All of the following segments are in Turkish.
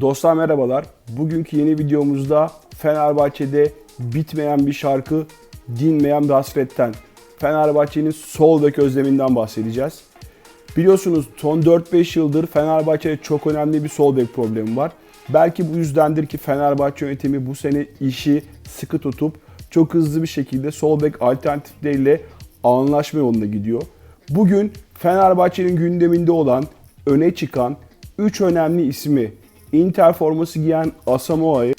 Dostlar merhabalar. Bugünkü yeni videomuzda Fenerbahçe'de bitmeyen bir şarkı, dinmeyen bir hasretten, Fenerbahçe'nin sol bek özleminden bahsedeceğiz. Biliyorsunuz son 4-5 yıldır Fenerbahçe'de çok önemli bir sol bek problemi var. Belki bu yüzdendir ki Fenerbahçe yönetimi bu sene işi sıkı tutup çok hızlı bir şekilde sol bek alternatifleriyle anlaşma yolunda gidiyor. Bugün Fenerbahçe'nin gündeminde olan, öne çıkan 3 önemli ismi Inter forması giyen Asamoah'ı,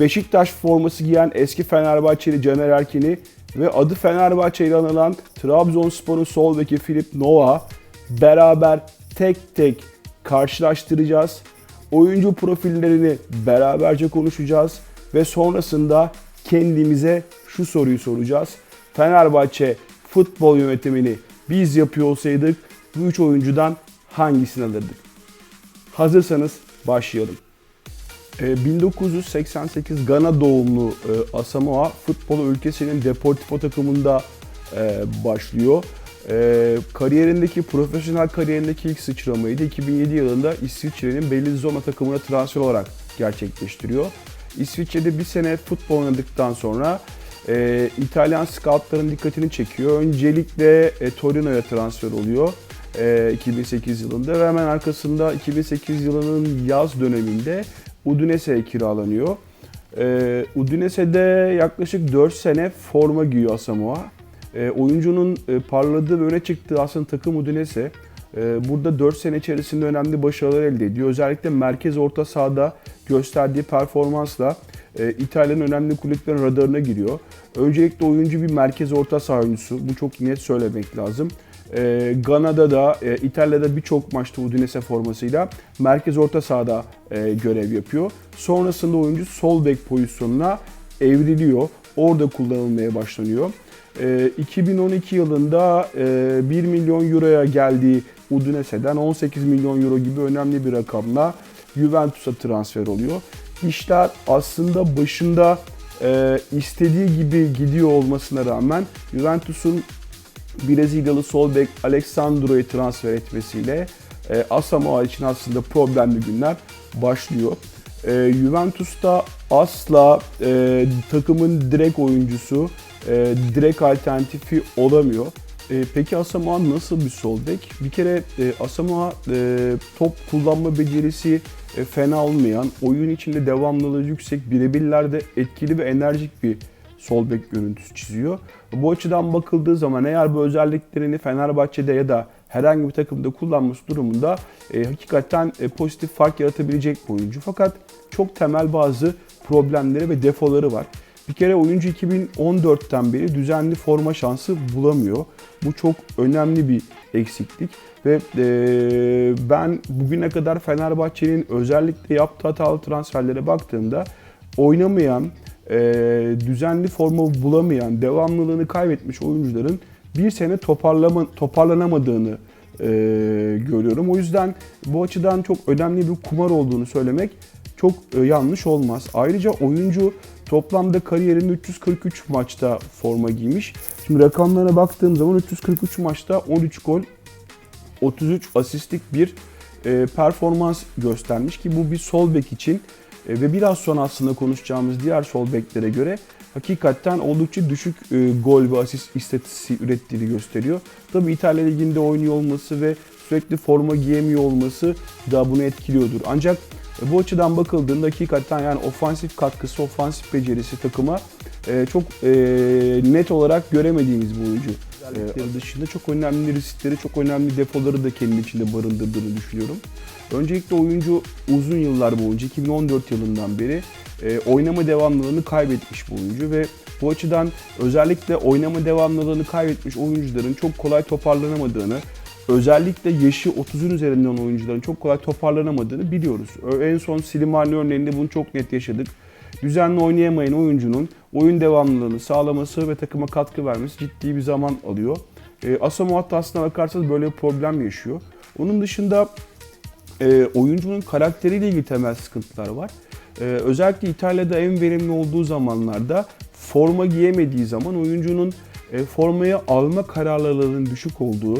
Beşiktaş forması giyen eski Fenerbahçeli Caner Erkin'i ve adı Fenerbahçe ile anılan Trabzonspor'un sol beki Filip Nova beraber tek tek karşılaştıracağız. Oyuncu profillerini beraberce konuşacağız ve sonrasında kendimize şu soruyu soracağız. Fenerbahçe futbol yönetimini biz yapıyor olsaydık bu üç oyuncudan hangisini alırdık? Hazırsanız başlayalım. Ee, 1988 Gana doğumlu e, Asamoah futbol ülkesinin Deportivo takımında e, başlıyor. E, kariyerindeki, profesyonel kariyerindeki ilk sıçramayı da 2007 yılında İsviçre'nin Bellizona takımına transfer olarak gerçekleştiriyor. İsviçre'de bir sene futbol oynadıktan sonra İtalyan scoutların dikkatini çekiyor. Öncelikle Torino'ya transfer oluyor 2008 yılında ve hemen arkasında 2008 yılının yaz döneminde Udinese'ye kiralanıyor. E, Udinese'de yaklaşık 4 sene forma giyiyor Asamoah. E, oyuncunun e, parladığı ve öne çıktığı aslında takım Udinese. E, burada 4 sene içerisinde önemli başarılar elde ediyor. Özellikle merkez orta sahada gösterdiği performansla e, İtalya'nın önemli kulüplerin radarına giriyor. Öncelikle oyuncu bir merkez orta saha oyuncusu. Bu çok net söylemek lazım. E, Gana'da da, e, İtalya'da birçok maçta Udinese formasıyla merkez orta sahada e, görev yapıyor. Sonrasında oyuncu sol bek pozisyonuna evriliyor. Orada kullanılmaya başlanıyor. E, 2012 yılında e, 1 milyon euroya geldiği Udinese'den 18 milyon euro gibi önemli bir rakamla Juventus'a transfer oluyor. İşler aslında başında e, istediği gibi gidiyor olmasına rağmen Juventus'un Brezilyalı sol bek Alexandro'yu transfer etmesiyle e, Asamoah için aslında problemli günler başlıyor. E, Juventus'ta asla e, takımın direkt oyuncusu, e, direkt alternatifi olamıyor. E, peki Asamoah nasıl bir sol bek? Bir kere e, Asamoah e, top kullanma becerisi e, fena olmayan, oyun içinde devamlılığı yüksek, birebirlerde etkili ve enerjik bir sol bek görüntüsü çiziyor. Bu açıdan bakıldığı zaman eğer bu özelliklerini Fenerbahçe'de ya da herhangi bir takımda kullanması durumunda e, hakikaten e, pozitif fark yaratabilecek bir oyuncu. Fakat çok temel bazı problemleri ve defoları var. Bir kere oyuncu 2014'ten beri düzenli forma şansı bulamıyor. Bu çok önemli bir eksiklik ve e, ben bugüne kadar Fenerbahçe'nin özellikle yaptığı hatalı transferlere baktığımda oynamayan, e, düzenli forma bulamayan, devamlılığını kaybetmiş oyuncuların bir sene toparlama, toparlanamadığını e, görüyorum. O yüzden bu açıdan çok önemli bir kumar olduğunu söylemek çok e, yanlış olmaz. Ayrıca oyuncu toplamda kariyerinde 343 maçta forma giymiş. Şimdi rakamlarına baktığım zaman 343 maçta 13 gol, 33 asistlik bir e, performans göstermiş ki bu bir sol bek için e, ve biraz sonra aslında konuşacağımız diğer sol beklere göre hakikaten oldukça düşük e, gol ve asist istatistiği ürettiğini gösteriyor. Tabi İtalya Ligi'nde oynuyor olması ve sürekli forma giyemiyor olması da bunu etkiliyordur. Ancak e, bu açıdan bakıldığında hakikaten yani ofansif katkısı, ofansif becerisi takıma çok net olarak göremediğimiz bir oyuncu. Özellikleri dışında çok önemli riskleri, çok önemli defoları da kendi içinde barındırdığını düşünüyorum. Öncelikle oyuncu uzun yıllar boyunca 2014 yılından beri e, oynama devamlılığını kaybetmiş bu oyuncu ve bu açıdan özellikle oynama devamlılığını kaybetmiş oyuncuların çok kolay toparlanamadığını, özellikle yaşı 30'un üzerinden oyuncuların çok kolay toparlanamadığını biliyoruz. En son Slimani örneğinde bunu çok net yaşadık. Düzenli oynayamayan oyuncunun oyun devamlılığını sağlaması ve takıma katkı vermesi ciddi bir zaman alıyor. E, Asamoah da aslına bakarsanız böyle bir problem yaşıyor. Onun dışında e, oyuncunun karakteriyle ilgili temel sıkıntılar var. E, özellikle İtalya'da en verimli olduğu zamanlarda forma giyemediği zaman oyuncunun e, formayı alma kararlılığının düşük olduğu,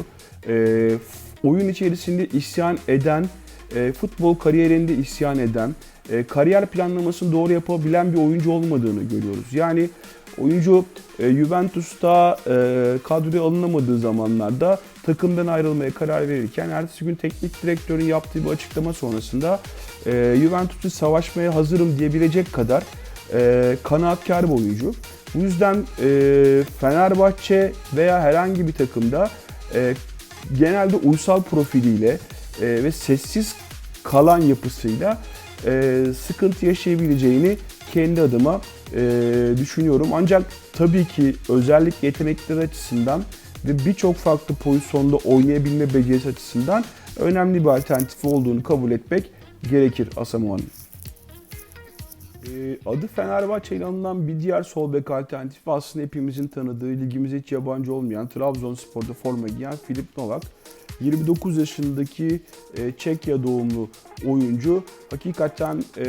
e, oyun içerisinde isyan eden futbol kariyerinde isyan eden, e, kariyer planlamasını doğru yapabilen bir oyuncu olmadığını görüyoruz. Yani oyuncu e, Juventus'ta e, kadroya alınamadığı zamanlarda takımdan ayrılmaya karar verirken ertesi gün teknik direktörün yaptığı bir açıklama sonrasında e, Juventus'u savaşmaya hazırım diyebilecek kadar e, kanaatkar bir oyuncu. Bu yüzden Fenerbahçe veya herhangi bir takımda genelde uysal profiliyle ve sessiz kalan yapısıyla e, sıkıntı yaşayabileceğini kendi adıma e, düşünüyorum. Ancak tabii ki özellik yetenekleri açısından ve birçok farklı pozisyonda oynayabilme becerisi açısından önemli bir alternatif olduğunu kabul etmek gerekir Asamoah'ın. Ee, adı Fenerbahçe ile bir diğer sol bek alternatifi aslında hepimizin tanıdığı, ligimize hiç yabancı olmayan Trabzonspor'da forma giyen Filip Novak. 29 yaşındaki e, Çekya doğumlu oyuncu hakikaten e,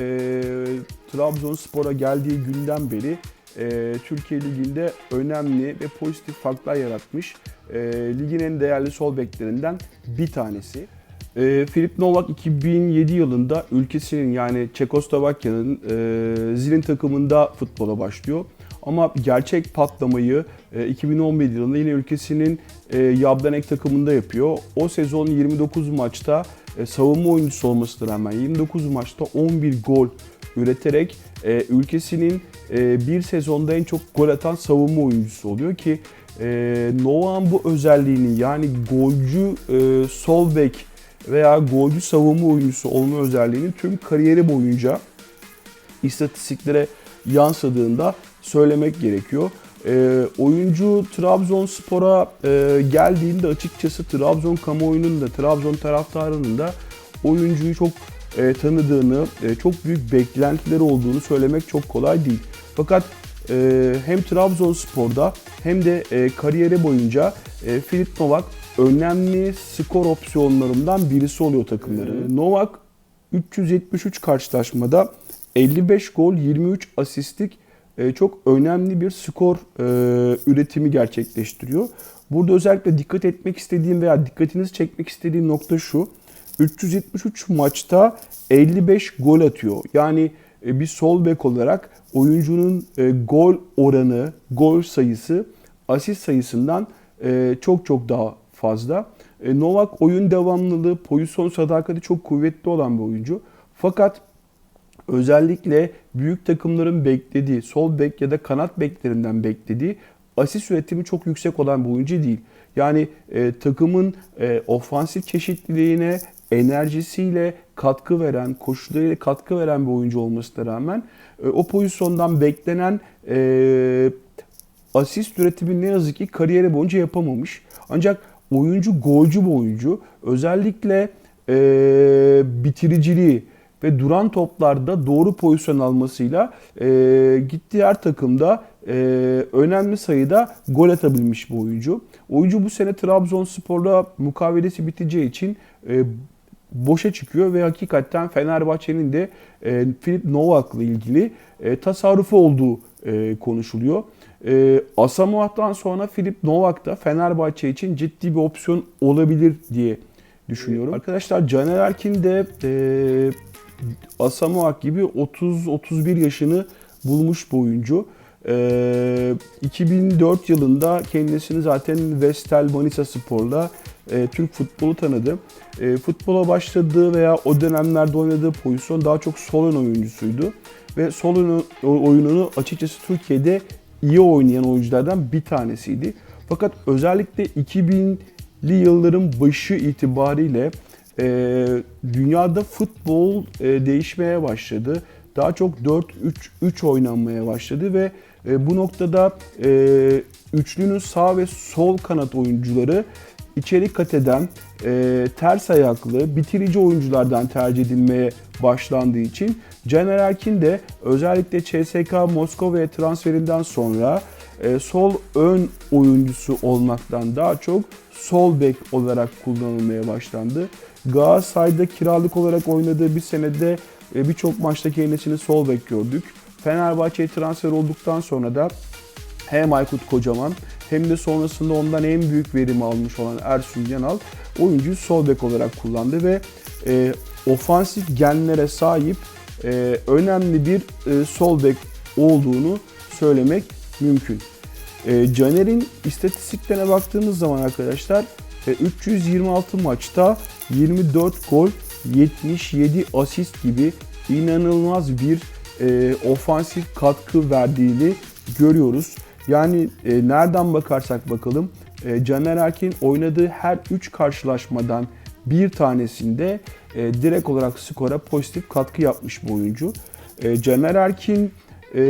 Trabzonspor'a geldiği günden beri e, Türkiye Ligi'nde önemli ve pozitif farklar yaratmış e, ligin en değerli sol beklerinden bir tanesi. E, Filip Novak 2007 yılında ülkesinin yani Çekoslovakya'nın e, Zilin takımında futbola başlıyor. Ama gerçek patlamayı e, 2011 yılında yine ülkesinin e, Yablanek takımında yapıyor. O sezon 29 maçta e, savunma oyuncusu olmasına rağmen 29 maçta 11 gol üreterek e, ülkesinin e, bir sezonda en çok gol atan savunma oyuncusu oluyor ki e, Novak'ın bu özelliğini yani golcü e, sol bek veya golcü savunma oyuncusu olma özelliğini tüm kariyeri boyunca istatistiklere yansıdığında söylemek gerekiyor. E, oyuncu Trabzonspor'a e, geldiğinde açıkçası Trabzon kamuoyunun da Trabzon taraftarının da oyuncuyu çok e, tanıdığını, e, çok büyük beklentileri olduğunu söylemek çok kolay değil. Fakat e, hem Trabzonspor'da hem de e, kariyeri boyunca e, Filip Novak önemli skor opsiyonlarından birisi oluyor takımların. Novak 373 karşılaşmada 55 gol, 23 asistlik çok önemli bir skor e, üretimi gerçekleştiriyor. Burada özellikle dikkat etmek istediğim veya dikkatinizi çekmek istediğim nokta şu. 373 maçta 55 gol atıyor. Yani e, bir sol bek olarak oyuncunun e, gol oranı, gol sayısı asist sayısından e, çok çok daha fazla. E, Novak oyun devamlılığı, pozisyon sadakati çok kuvvetli olan bir oyuncu. Fakat özellikle büyük takımların beklediği, sol bek ya da kanat beklerinden beklediği asist üretimi çok yüksek olan bir oyuncu değil. Yani e, takımın e, ofansif çeşitliliğine enerjisiyle katkı veren, koşularıyla katkı veren bir oyuncu olmasına rağmen e, o pozisyondan beklenen e, asist üretimi ne yazık ki kariyeri boyunca yapamamış. Ancak oyuncu golcü bir oyuncu. Özellikle e, bitiriciliği ve duran toplarda doğru pozisyon almasıyla e, gittiği her takımda e, önemli sayıda gol atabilmiş bir oyuncu. Oyuncu bu sene Trabzonspor'da mukavelesi biteceği için e, boşa çıkıyor ve hakikaten Fenerbahçe'nin de e, Filip Novak'la ilgili e, tasarrufu olduğu e, konuşuluyor. E, Asamoah'tan sonra Filip Novak da Fenerbahçe için ciddi bir opsiyon olabilir diye düşünüyorum. Arkadaşlar Caner Erkin de e, Asamoah gibi 30-31 yaşını bulmuş bir oyuncu. E, 2004 yılında kendisini zaten Vestel Manisa Spor'la e, Türk futbolu tanıdı. E, futbola başladığı veya o dönemlerde oynadığı pozisyon daha çok sol ön oyuncusuydu. Ve sol ön oyununu açıkçası Türkiye'de iyi oynayan oyunculardan bir tanesiydi. Fakat özellikle 2000'li yılların başı itibariyle e, dünyada futbol e, değişmeye başladı. Daha çok 4-3-3 oynanmaya başladı ve e, bu noktada e, üçlünün sağ ve sol kanat oyuncuları içerik kat eden e, ters ayaklı bitirici oyunculardan tercih edilmeye başlandığı için Caner Erkin de özellikle CSK Moskova'ya transferinden sonra e, sol ön oyuncusu olmaktan daha çok sol bek olarak kullanılmaya başlandı. Galatasaray'da kiralık olarak oynadığı bir senede e, birçok maçta kendisini sol bek gördük. Fenerbahçe'ye transfer olduktan sonra da hem Aykut Kocaman hem de sonrasında ondan en büyük verimi almış olan Ersun Yanal oyuncuyu sol bek olarak kullandı ve e, ofansif genlere sahip e, önemli bir e, sol bek olduğunu söylemek mümkün. E, Caner'in istatistiklerine baktığımız zaman arkadaşlar e, 326 maçta 24 gol, 77 asist gibi inanılmaz bir e, ofansif katkı verdiğini görüyoruz. Yani e, nereden bakarsak bakalım e, Caner Erkin oynadığı her 3 karşılaşmadan bir tanesinde e, direkt olarak skora pozitif katkı yapmış bu oyuncu. E, Caner Erkin e,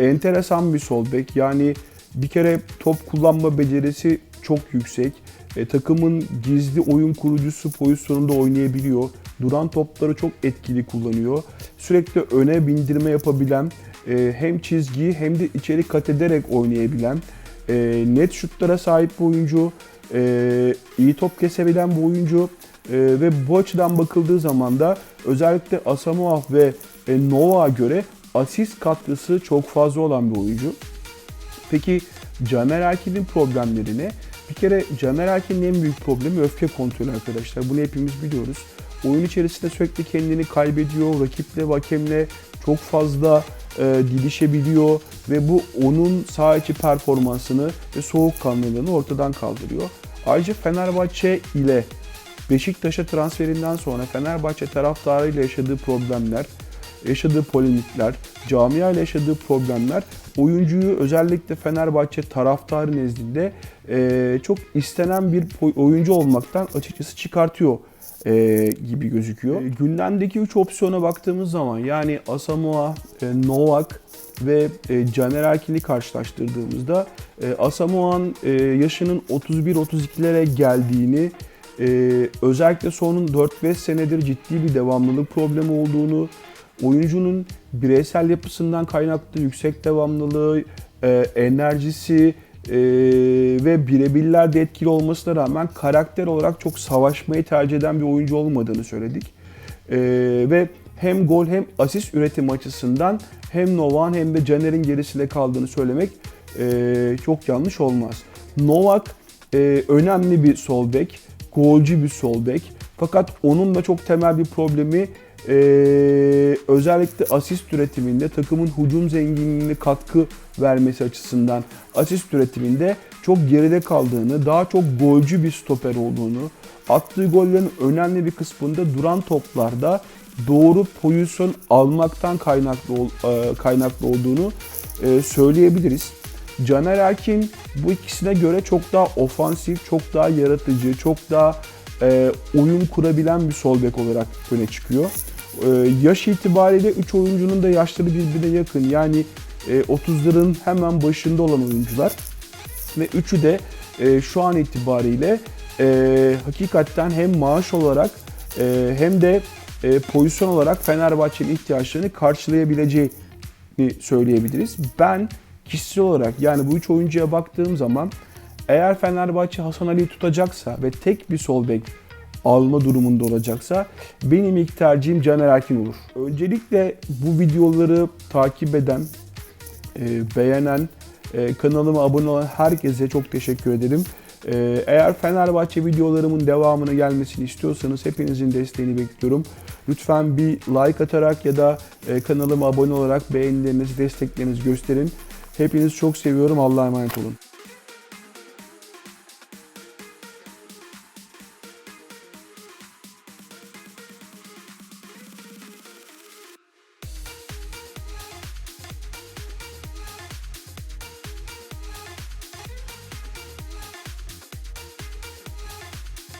enteresan bir sol bek. Yani bir kere top kullanma becerisi çok yüksek. E, takımın gizli oyun kurucusu pozisyonunda oynayabiliyor. Duran topları çok etkili kullanıyor. Sürekli öne bindirme yapabilen, e, hem çizgiyi hem de içeri kat ederek oynayabilen, e, net şutlara sahip bir oyuncu, e, iyi top kesebilen bir oyuncu e, ve bu açıdan bakıldığı zaman da özellikle Asamoah ve e, Nova'ya göre asist katkısı çok fazla olan bir oyuncu. Peki Caner Erkin'in problemleri ne? Bir kere Caner Erkin'in en büyük problemi öfke kontrolü arkadaşlar. Bunu hepimiz biliyoruz. Oyun içerisinde sürekli kendini kaybediyor. Rakiple hakemle çok fazla e, didişebiliyor ve bu onun saha içi performansını ve soğukkanlılığını ortadan kaldırıyor. Ayrıca Fenerbahçe ile Beşiktaş'a transferinden sonra Fenerbahçe taraftarıyla yaşadığı problemler, yaşadığı polemikler, camia ile yaşadığı problemler oyuncuyu özellikle Fenerbahçe taraftarı nezdinde e, çok istenen bir oyuncu olmaktan açıkçası çıkartıyor e, gibi gözüküyor. E, gündemdeki 3 opsiyona baktığımız zaman yani Asamoah, e, Novak ve e, Caner Erkin'i karşılaştırdığımızda e, Asamoah'ın e, yaşının 31-32'lere geldiğini e, özellikle son 4-5 senedir ciddi bir devamlılık problemi olduğunu, oyuncunun bireysel yapısından kaynaklı yüksek devamlılığı, e, enerjisi e, ve birebirler de etkili olmasına rağmen karakter olarak çok savaşmayı tercih eden bir oyuncu olmadığını söyledik. E, ve hem gol hem asist üretim açısından hem Novak'ın hem de Caner'in gerisinde kaldığını söylemek e, çok yanlış olmaz. Novak e, önemli bir sol bek, golcü bir sol bek. Fakat onun da çok temel bir problemi e, özellikle asist üretiminde takımın hücum zenginliğine katkı vermesi açısından asist üretiminde çok geride kaldığını, daha çok golcü bir stoper olduğunu, attığı gollerin önemli bir kısmında duran toplarda doğru pozisyon almaktan kaynaklı e, kaynaklı olduğunu e, söyleyebiliriz. Caner Erkin bu ikisine göre çok daha ofansif, çok daha yaratıcı, çok daha e, oyun kurabilen bir sol bek olarak öne çıkıyor. E, yaş itibariyle 3 oyuncunun da yaşları birbirine yakın. Yani e, 30'ların hemen başında olan oyuncular. Ve üçü de e, şu an itibariyle e, hakikaten hem maaş olarak e, hem de e, pozisyon olarak Fenerbahçe'nin ihtiyaçlarını karşılayabileceğini söyleyebiliriz. Ben kişisel olarak yani bu üç oyuncuya baktığım zaman eğer Fenerbahçe Hasan Ali'yi tutacaksa ve tek bir sol bek alma durumunda olacaksa benim ilk tercihim Caner Erkin olur. Öncelikle bu videoları takip eden, e, beğenen, e, kanalıma abone olan herkese çok teşekkür ederim. E, eğer Fenerbahçe videolarımın devamını gelmesini istiyorsanız hepinizin desteğini bekliyorum. Lütfen bir like atarak ya da kanalıma abone olarak beğenilerinizi, desteklerinizi gösterin. Hepinizi çok seviyorum. Allah'a emanet olun.